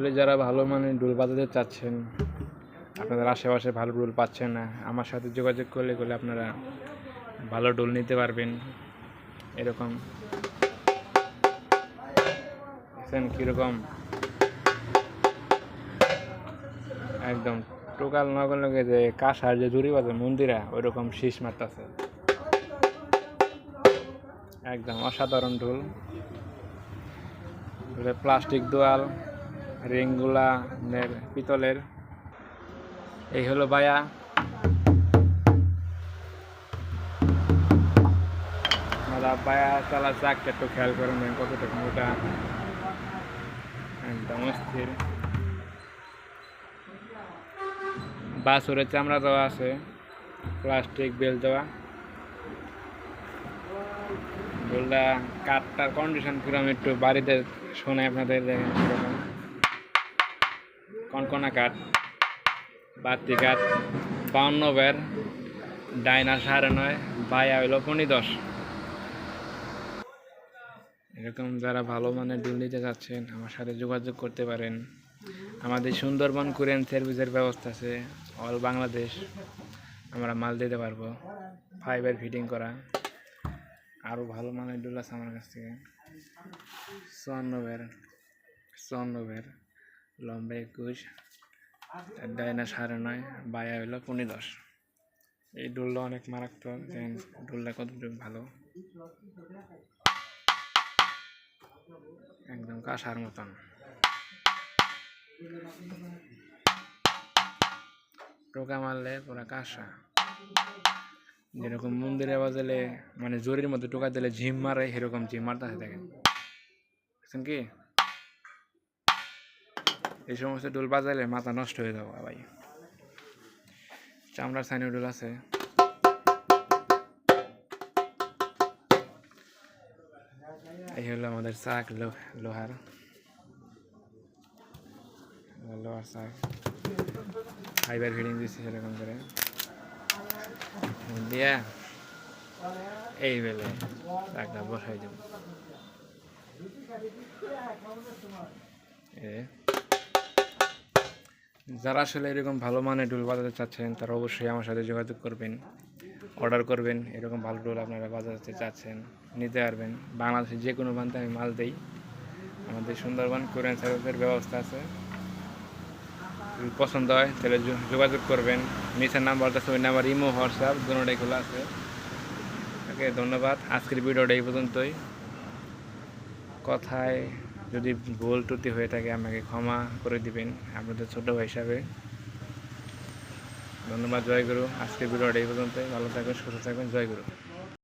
আসলে যারা ভালো মানে ডোল বাজাতে চাচ্ছেন, আপনাদের আশেপাশে ভালো ডোল পাচ্ছেন না, আমার সাথে যোগাযোগ করলে করলে আপনারা ভালো ডোল নিতে পারবেন। এরকম। দেখছেন কীরকম? একদম টোকাল নগর লগে যে কাঁসার যে জুড়ি বাজে মন্দিরা, ওইরকম শীষ মারতেছে। একদম অসাধারণ ঢোল। প্লাস্টিক দোয়াল। নের পিতলের। এই হলো বায়া। আপনারা বায়া চালা চাকটা একটু খেয়াল করেন কতটুকু মোটা। একদম অস্থির। বাসুরের চামড়া দেওয়া আছে, প্লাস্টিক বেল দেওয়া। বললা কাঠটার কন্ডিশন কীরকম একটু বাড়িতে শোনে আপনাদের দেখেন কীরকম কনকনা কাঠ বাতি কাঠ বাউন্ন বের ডাইনা সাড়ে নয়, বায়া হইল পনি দশ। এরকম যারা ভালো মানের ডুল নিতে যাচ্ছেন আমার সাথে যোগাযোগ করতে পারেন। আমাদের সুন্দরবন কুরিয়ান সার্ভিসের ব্যবস্থা আছে, অল বাংলাদেশ। আমরা মাল দিতে পারব, ফাইবার ফিটিং করা। আরও ভালো মানের ডুল আছে আমার কাছ থেকে। চুয়ান্নবের চুয়ান্নবের। লম্বা একুশ আর ডাইনা সাড়ে নয়, বায়া হইল পনি দশ। এই ডুলটা অনেক মারাত্মক ডুলটা কতটুকু ভালো? একদম কাঁসার মতন। টোকা মারলে পুরা কাঁসা। যেরকম মন্দিরে বাজালে মানে জোরের মধ্যে টোকা দিলে ঝিম মারে, সেরকম ঝিম মারতে দেখেন। কি? এই সমস্ত ডোল বাজাইলে মাথা নষ্ট হয়ে যাব, ভাই। চামড়ার সাইনের ডোল আছে। এই হলো আমাদের লো- লোহার। লোহার চাক ফাইবার ফিটিং দিচ্ছি সেরকম করে। দিয়া। এই বেলে চাকটা বসাই দেব। এ। যারা আসলে এরকম ভালো মানের ডোল বাজাতে চাচ্ছেন, তারা অবশ্যই আমার সাথে যোগাযোগ করবেন, অর্ডার করবেন, এরকম ভালো ডোল আপনারা বাজাতে চাচ্ছেন, নিতে পারবেন। বাংলাদেশের যে কোনো প্রান্তে আমি মাল দিই। আমাদের সুন্দরবন, কোরিয়ান সার্ভিসের ব্যবস্থা আছে। যদি পছন্দ হয়, তাহলে যোগাযোগ করবেন। নিচের নাম্বারটা আছে, ওই নাম্বার ইমো, হোয়াটসঅ্যাপ দুটোটাই খোলা আছে। ওকে, ধন্যবাদ। আজকের ভিডিওটা এই পর্যন্তই। কথায় যদি ভুল ত্রুটি হয়ে থাকে, আমাকে ক্ষমা করে দিবেন আপনাদের ছোটো ভাই হিসাবে ধন্যবাদ, জয় গুরু। আজকের ভিডিওটা এই পর্যন্তই। ভালো থাকবেন, সুস্থ থাকবেন। জয় গুরু।